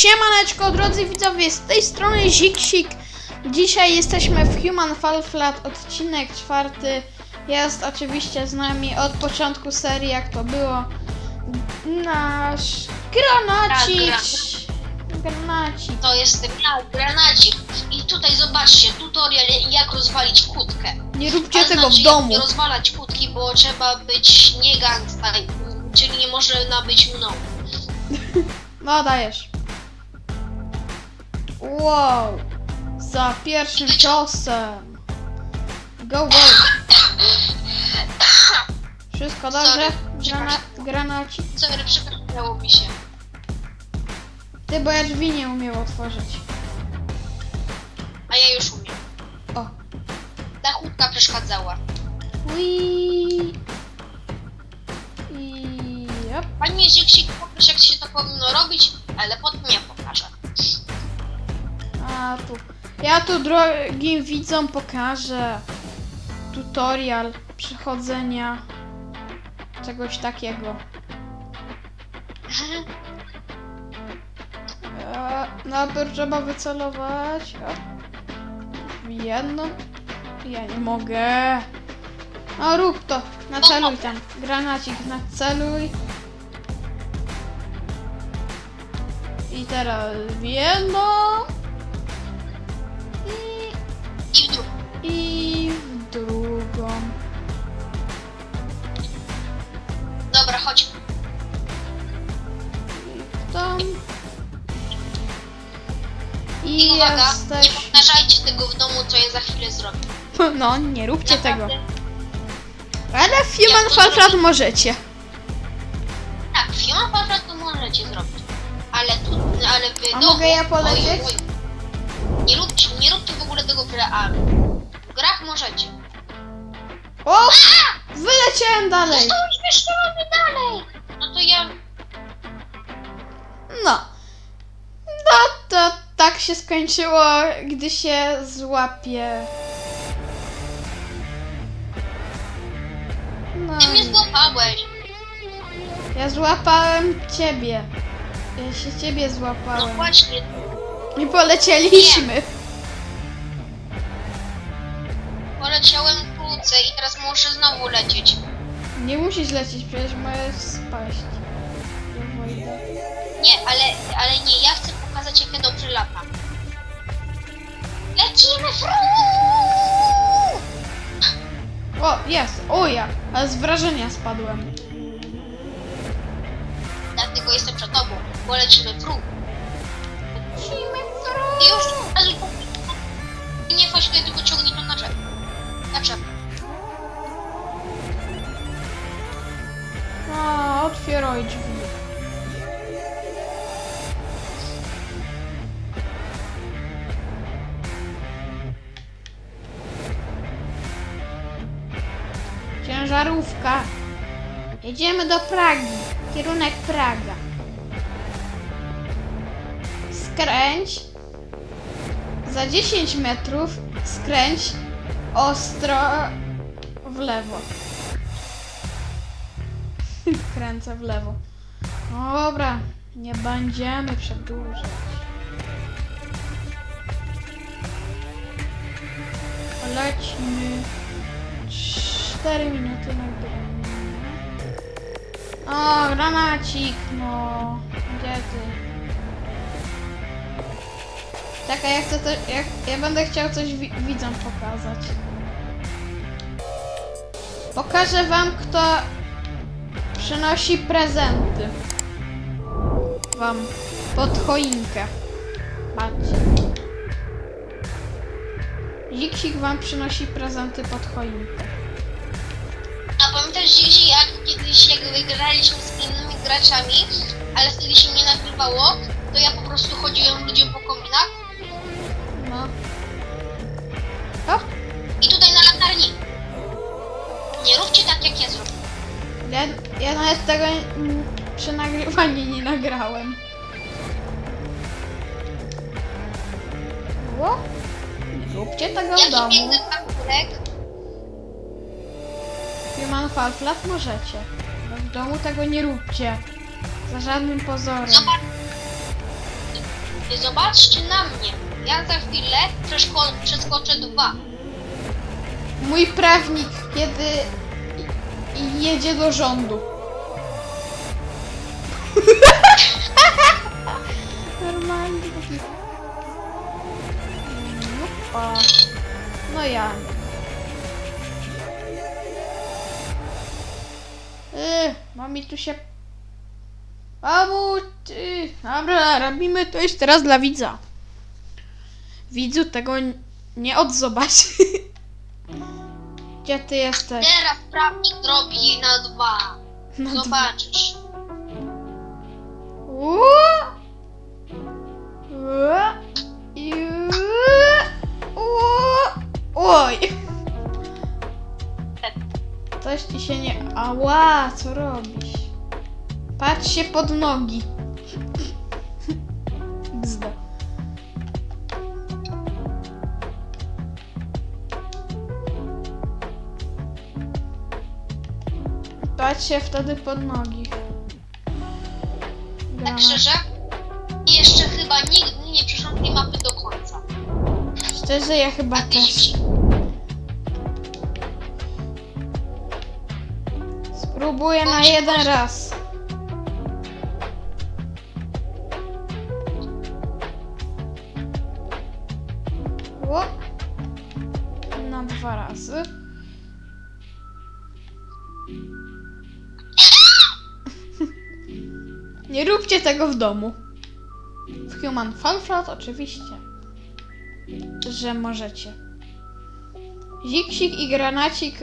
Siemaneczko, drodzy widzowie, z tej strony Ziksik. Dzisiaj jesteśmy w Human Fall Flat, odcinek czwarty. Jest oczywiście z nami od początku serii, jak to było. Nasz granacik. Granacik. To jest granacik. I tutaj zobaczcie, tutorial jak rozwalić kłódkę. Nie róbcie tego znaczy, w domu. Jak rozwalać kłódki, bo trzeba być nie gangsta, czyli nie może nabyć mną. No, dajesz. Wow. Za pierwszym ciosem. Go, go. Wszystko dobrze? Sorry, Grana granacik. Sorry, przepraszam mi się. Ty, bo ja drzwi nie umiem otworzyć. A ja już umiem. O. Ta kłódka przeszkadzała. Ui. I... Yep. Panie powiesz jak się to powinno robić, ale potem ja pokażę. A tu. Ja tu drogim widzom pokażę tutorial przechodzenia czegoś takiego. E, najpierw trzeba wycelować. Jedno. Ja nie mogę. No rób to. Naceluj tam. Granacik, naceluj. I teraz jedno. Tą. I uwaga, nie jesteś. powtarzajcie tego w domu, co ja za chwilę zrobię. No, nie róbcie tego. Naprawdę. Ale w Human to Fall Flat możecie. Tak, w Human Fall Flat to możecie zrobić. Ale tu, ale w A domu... mogę ja polecieć? Oj, oj. Nie róbcie, nie róbcie w ogóle tego w realu. W grach możecie. O! Wyleciałem dalej. Zostałeś wystrzelony dalej! No to ja... No. No to tak się skończyło, gdy się złapie. No. Ty mnie złapałeś. Ja złapałem ciebie. Ja się ciebie No złapałem. właśnie. I polecieliśmy. Poleciałem krócej i teraz muszę znowu lecieć. Nie musisz lecieć, przecież możesz spaść. Wojda. Nie, ale, ale nie, ja chcę pokazać jak ja dobrze latam. Lecimy fru! O, jest. O ja. Ale z wrażenia spadłem. Dlatego jestem przed tobą, bo lecimy fru. Lecimy I już nie tylko ciągnij to na czep. Na czep. A, otwieraj drzwi. Ciężarówka. Jedziemy do Pragi. Kierunek Praga. Skręć. Za 10 metrów skręć ostro w lewo. Kręcę w lewo. Dobra, nie będziemy przedłużać. Lecimy. 4 minuty nagrania. O, granacik, no. Gdzie ty? Czekaj, ja chcę to, ja, ja będę chciał coś wi widzom pokazać. Pokażę wam, kto przynosi prezenty. Wam pod choinkę. Patrzcie. Ziksik wam przynosi prezenty pod choinkę. Dziś jak kiedyś jak wygraliśmy z innymi graczami, ale wtedy się nie nagrywało, to ja po prostu chodziłem ludziom po kominach No. O, i tutaj na latarni. Nie róbcie tak jak ja zrobię. ja, ja nawet tego mm, przy nagrywaniu nie nagrałem. O, nie róbcie tego w domu. Human Flat możecie. No w domu tego nie róbcie. Za żadnym pozorem. Zobacz. Zobaczcie na mnie. Ja za chwilę przeskoczę dwa. Mój prawnik, kiedy jedzie do rządu. Normalnie taki. Opa. No ja. Mi tu się. Pomóc! Yy. Dobra, robimy to już teraz dla widza. Widzu tego nie odzobaczy. Gdzie ty jesteś? Teraz prawnik zrobi na dwa. Na dwa. Zobaczysz. Uuu. Uuu. Uuu. Się nie... Ała, co robisz? Patrz się pod nogi. Gzda. Patrz się wtedy pod nogi. Tak Grana. szczerze? Jeszcze chyba nigdy nie tej mapy do końca. Szczerze, ja chyba A też. Spróbuję na jeden raz. O. Na dwa razy. Nie róbcie tego w domu. W Human Fall Flat oczywiście, że możecie. Ziksik i granacik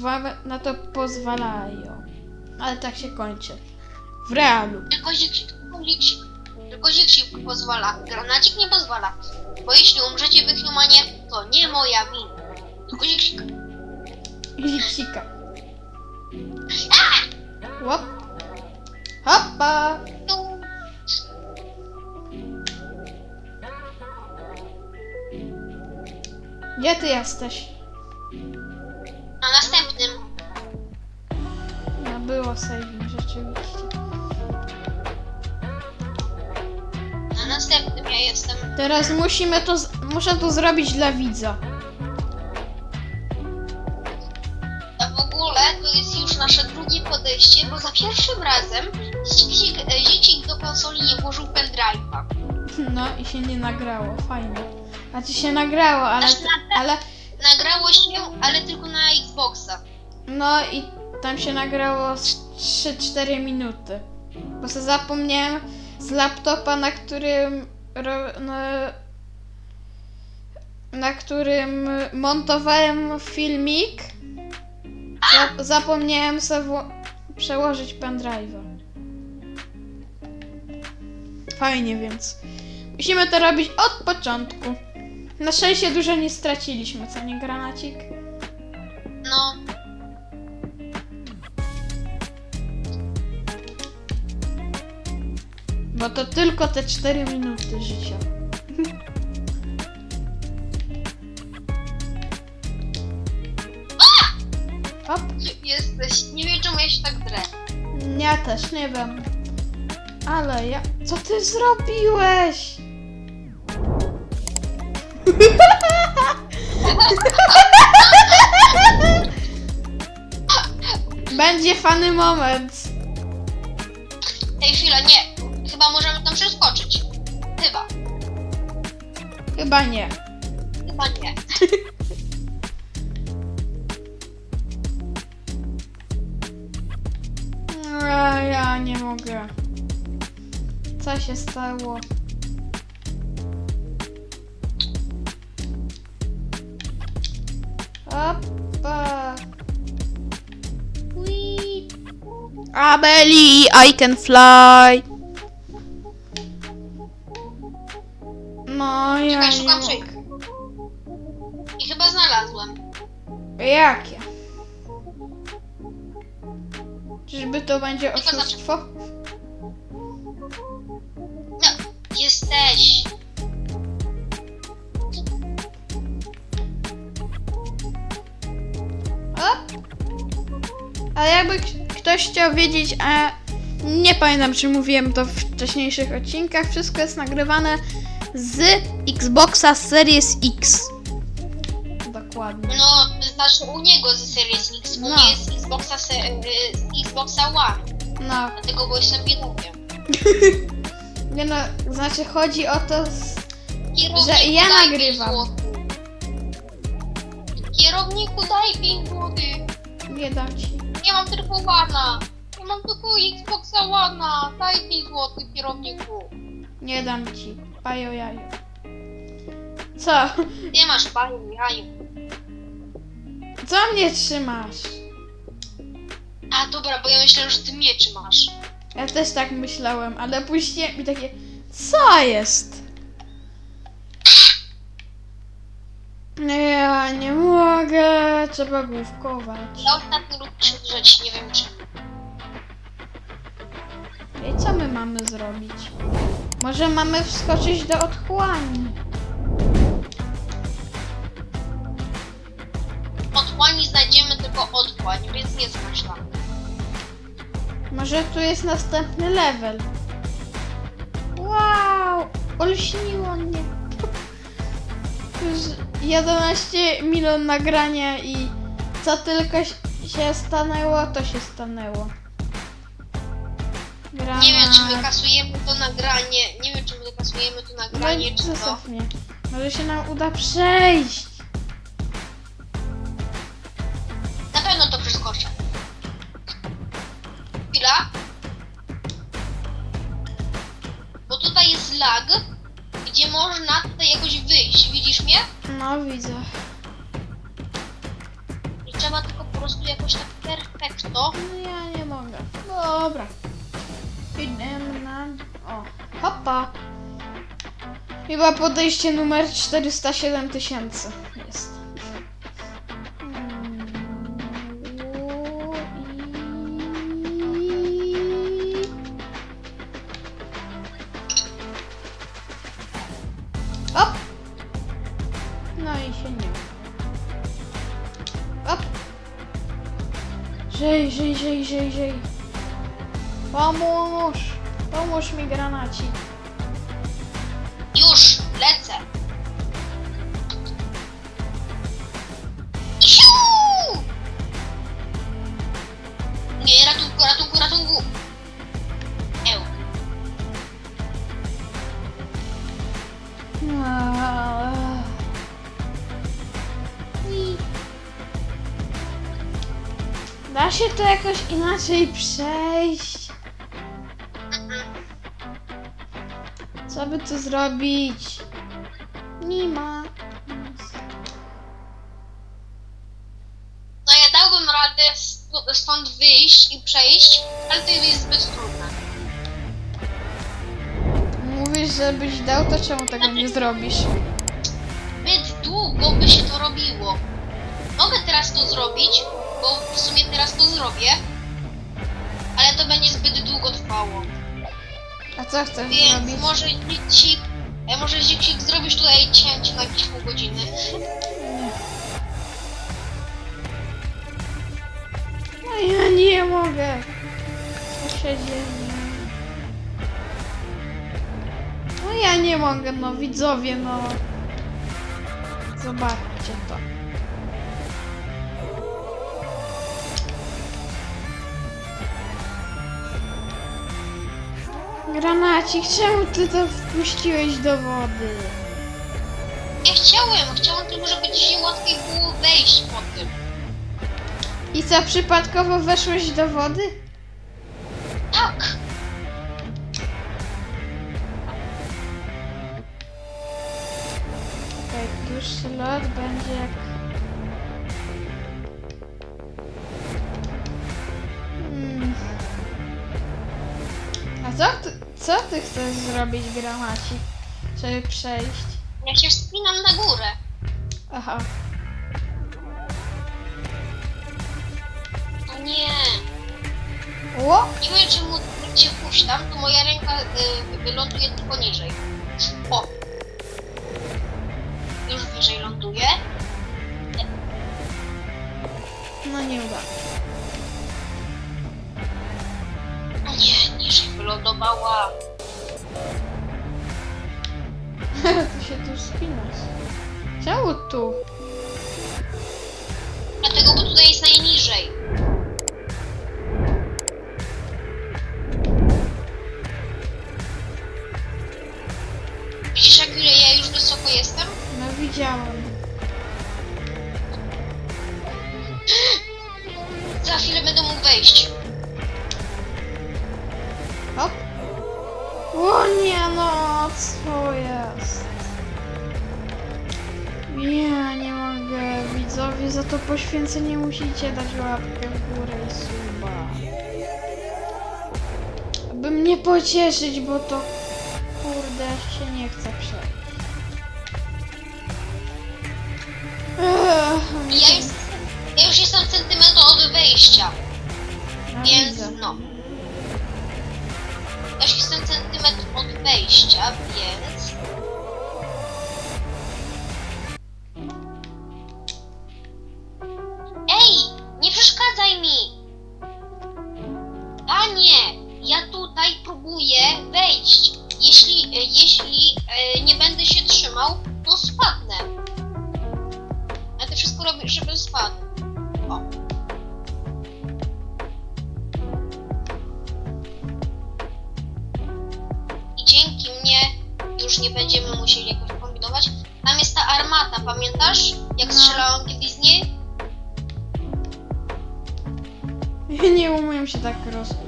wam na to pozwalają. Ale tak się kończy. W realu. Tylko ziksik, tylko ziksik pozwala. Granacik nie pozwala. Bo jeśli umrzecie w Humanie, to nie moja wina. Tylko ziksik. Ziksika. Łop. Hoppa. Gdzie ty jesteś? Na następnym. Było saving rzeczywiście. Na następnym ja jestem. Teraz musimy to, z- muszę to zrobić dla widza. A w ogóle to jest już nasze drugie podejście, bo za pierwszym razem e, Ziksik do konsoli nie włożył pendrive'a. No i się nie nagrało, fajnie. A ci się nagrało, ale, Znaczy, ale Nagrało się, ale tylko na Xboxa. no i tam się nagrało z 3-4 minuty. Bo sobie zapomniałem z laptopa, na którym na, na którym montowałem filmik. Za, zapomniałem sobie przełożyć pendrive'a. Fajnie więc. Musimy to robić od początku. Na szczęście dużo nie straciliśmy, co nie granacik? No, Bo to tylko te 4 minuty życia. Hop. jesteś. Nie wiem czemu ja się tak drę. Ja też nie wiem. Ale ja. Co ty zrobiłeś? Będzie fany moment. Ej, chwila, nie. Chyba możemy tam przeskoczyć. Chyba. Chyba nie. Chyba nie. A ja nie mogę. Co się stało? Opa. Whee. Amelie, I can fly. Ale jakby ktoś chciał wiedzieć, a Nie pamiętam, czy mówiłem to w wcześniejszych odcinkach. Wszystko jest nagrywane z Xboxa Series X. Dokładnie. No, znaczy u niego ze Series X, u No. mnie jest z Xboxa, se, y, z Xboxa One, No, dlatego bo jestem biedunkiem. nie no, znaczy chodzi o to, z... Że ja nagrywam. 5 złotych. Kierowniku daj 5 złotych. nie dam ci. Nie mam tylko One'a. Ja mam tylko Xboxa. Daj 5 złotych kierowniku. Nie dam ci. Pajo jajo. Co? Nie masz paniu, jaju. Co mnie trzymasz? A dobra, bo ja myślałem, że ty mieczy masz. Ja też tak myślałem, ale później mi takie, co jest? Nie, Ja nie mogę, trzeba główkować. Ja się drzeć, nie wiem czy. I co my mamy zrobić? Może mamy wskoczyć do otchłani? Otchłani znajdziemy tylko otchłań, więc nie tam. Może tu jest następny level? Wow! Olśniło mnie. 11 minut nagrania i co tylko się stanęło, to się stanęło. Nie wiem, czy my kasujemy to nagranie. Nie wiem, czy my kasujemy to nagranie, No, czy to. mnie. Może się nam uda przejść. Chyba podejście numer 407 tysięcy jest. Hop. No i się nie. Hop. Żyj, żyj, żyj, żyj, żyj. Pomóż! Pomóż mi granacik. Da się to jakoś inaczej przejść? Co by tu zrobić? Nie ma. No ja dałbym radę st- stąd wyjść i przejść, ale to żebyś dał, to czemu tego nie zrobisz? Zbyt długo by się to robiło. Mogę teraz to zrobić, bo w sumie teraz to zrobię, ale to będzie zbyt długo trwało. A co chcesz Więc zrobić? może Dziksik, e, może Dziksik zrobisz tutaj cięcie na jakieś pół godziny. No ja nie mogę. Co się dzieje? No ja nie mogę, no widzowie, no. Zobaczcie to. Granacik, czemu ty to wpuściłeś do wody? Ja chciałem, chciałem tylko, żeby dzisiaj łatwiej było wejść po tym. I co, przypadkowo weszłeś do wody? Lot będzie jak... Hmm. A co ty, co ty chcesz zrobić, Gramaci? Żeby przejść? ja się wspinam na górę. Aha. O nie, O! nie wiem czemu jak się puszczam, to moja ręka y, wyląduje tylko niżej. O! Już wyżej ląduje. No nie uda. Nie, nie. wylądowała. Ty się tu spinasz. Czemu tu? Dlatego, bo tutaj jest najniżej. Musicie dać łapkę w górę i suba. Aby mnie pocieszyć, bo to kurde się nie chce przejść. Ech, Ja, jest, ja już jestem centymetr od wejścia, no więc widzę. no. Ja już jestem centymetr od wejścia, więc... próbuję wejść. Jeśli, e, jeśli e, nie będę się trzymał, to spadnę. Ja to wszystko robię, żeby spadł. O. I dzięki mnie już nie będziemy musieli jakoś kombinować. Tam jest ta armata, pamiętasz? Jak No. strzelałam kiedyś z niej? Nie umiem się tak rozpuścić.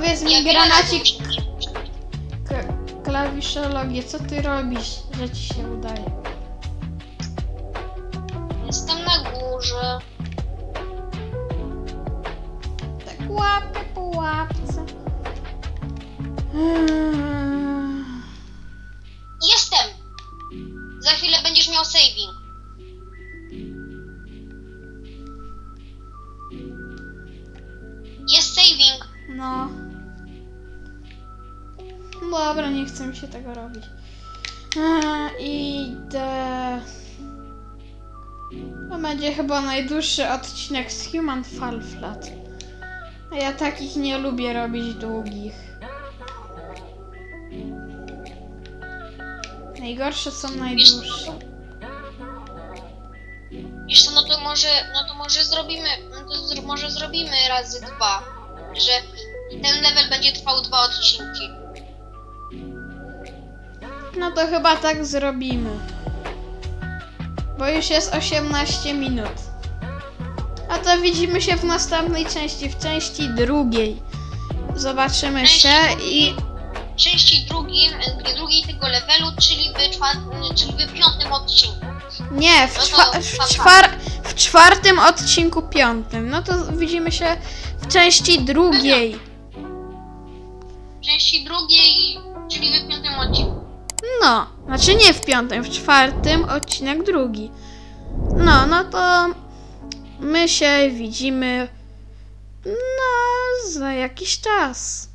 Powiedz mi, granacik, klawiszologię, co ty robisz, że ci się udaje? Jestem na górze. Tak łapkę po łapce. Jestem! Za chwilę będziesz miał saving. Chcę mi się tego robić. Eee, Idę. To będzie chyba najdłuższy odcinek z Human Fall Flat. A ja takich nie lubię robić długich. Najgorsze są najdłuższe. Wiesz co, no to może, no to może zrobimy, no to zro, może zrobimy razy dwa, że ten level będzie trwał dwa odcinki. No to chyba tak zrobimy. Bo już jest 18 minut. A to widzimy się w następnej części, w części drugiej. Zobaczymy się i. W części drugim, e, drugiej tego levelu, czyli w, czwar, czyli w piątym odcinku. Nie, w, No czwa- w, czwar- w czwartym odcinku piątym. No to widzimy się w części drugiej. W części drugiej, czyli w piątym odcinku. No, znaczy nie w piątym, w czwartym odcinek drugi. No, no to my się widzimy no za jakiś czas.